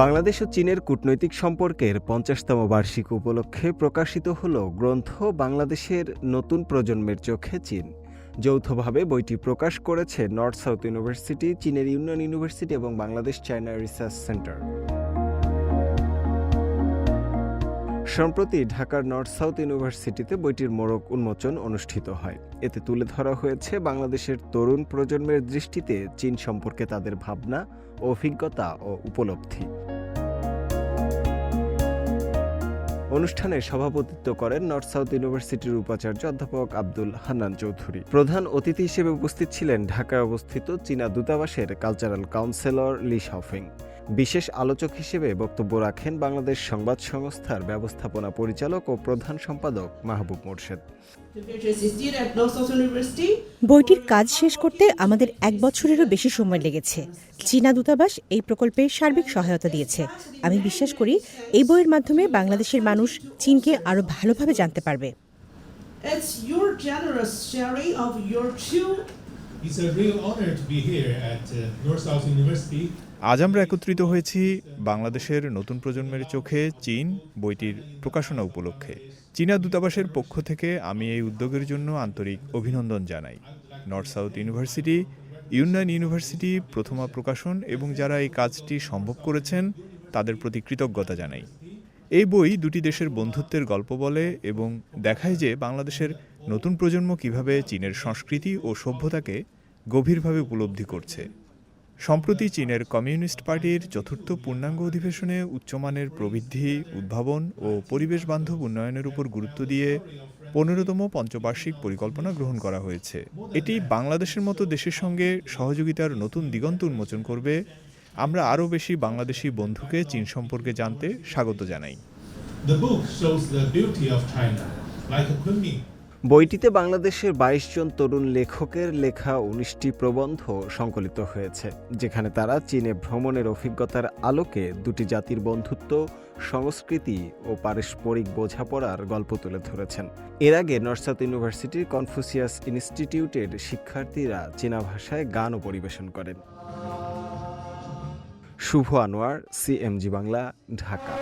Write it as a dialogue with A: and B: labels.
A: বাংলাদেশ ও চীনের কূটনৈতিক সম্পর্কের পঞ্চাশতম বার্ষিক উপলক্ষে প্রকাশিত হল গ্রন্থ বাংলাদেশের নতুন প্রজন্মের চোখে চীন। যৌথভাবে বইটি প্রকাশ করেছে নর্থ সাউথ ইউনিভার্সিটি, চীনের ইউনিয়ন ইউনিভার্সিটি এবং বাংলাদেশ চায়না রিসার্চ সেন্টার। সম্প্রতি ঢাকার নর্থ সাউথ ইউনিভার্সিটিতে বইটির মোড়ক উন্মোচন অনুষ্ঠিত হয়। এতে তুলে ধরা হয়েছে বাংলাদেশের তরুণ প্রজন্মের দৃষ্টিতে চীন সম্পর্কে তাদের ভাবনা, অভিজ্ঞতা ও উপলব্ধি। অনুষ্ঠানে সভাপতিত্ব করেন নর্থ সাউথ ইউনিভার্সিটির উপাচার্য অধ্যাপক আব্দুল হান্নান চৌধুরী। প্রধান অতিথি হিসেবে উপস্থিত ছিলেন ঢাকায় অবস্থিত চীনা দূতাবাসের কালচারাল কাউন্সিলর লি শাওফিং বিশেষ আলোচক হিসেবে বক্তব্য রাখেন বাংলাদেশ সংবাদ সংস্থার ব্যবস্থাপনা পরিচালক ও প্রধান সম্পাদক মাহবুব মোর্শেদ।
B: বইটির কাজ শেষ করতে আমাদের এক বছরেরও বেশি সময় লেগেছে। চীনা দূতাবাস এই প্রকল্পে সার্বিক সহায়তা দিয়েছে। আমি বিশ্বাস করি এই বইয়ের মাধ্যমে বাংলাদেশের মানুষ চীনকে আরও ভালোভাবে জানতে পারবে।
C: It's your generous sharing of your two
D: It's a real honor to be here at uh, North South University.
E: আজ আমরা একত্রিত হয়েছি বাংলাদেশের নতুন প্রজন্মের চোখে চীন বইটির প্রকাশনা উপলক্ষে। চীনা দূতাবাসের পক্ষ থেকে আমি এই উদ্যোগের জন্য আন্তরিক অভিনন্দন জানাই। North South University, Union University Prothoma Prokashon এবং যারা এই কাজটি সম্ভব করেছেন, তাদের প্রতি কৃতজ্ঞতা জানাই। এই বই দুটি দেশের বন্ধুত্বের গল্প বলে এবং দেখায় যে বাংলাদেশের নতুন প্রজন্ম কীভাবে চীনের সংস্কৃতি ও সভ্যতাকে গভীরভাবে উপলব্ধি করছে। সম্প্রতি চীনের কমিউনিস্ট পার্টির চতুর্থ পূর্ণাঙ্গ অধিবেশনে উচ্চমানের প্রবৃদ্ধি উদ্ভাবন ও পরিবেশ বান্ধব উন্নয়নের উপর গুরুত্ব দিয়ে পনেরোতম পঞ্চবার্ষিক পরিকল্পনা গ্রহণ করা হয়েছে। এটি বাংলাদেশের মতো দেশের সঙ্গে সহযোগিতার নতুন দিগন্ত উন্মোচন করবে। আমরা আরও বেশি বাংলাদেশি বন্ধুকে চীন সম্পর্কে জানতে স্বাগত জানাই।
D: The book shows the beauty of China, like a.
A: বইটিতে বাংলাদেশের বাইশ জন তরুণ লেখকের লেখা উনিশটি প্রবন্ধ সংকলিত হয়েছে, যেখানে তারা চীনে ভ্রমণের অভিজ্ঞতার আলোকে দুটি জাতির বন্ধুত্ব, সংস্কৃতি ও পারস্পরিক বোঝাপড়ার গল্প তুলে ধরেছেন। এর আগে নর্থ সাউথ ইউনিভার্সিটির কনফুসিয়াস ইনস্টিটিউটের শিক্ষার্থীরা চীনা ভাষায় গানও পরিবেশন করেন। শুভ আনোয়ার, সিএমজি বাংলা, ঢাকা।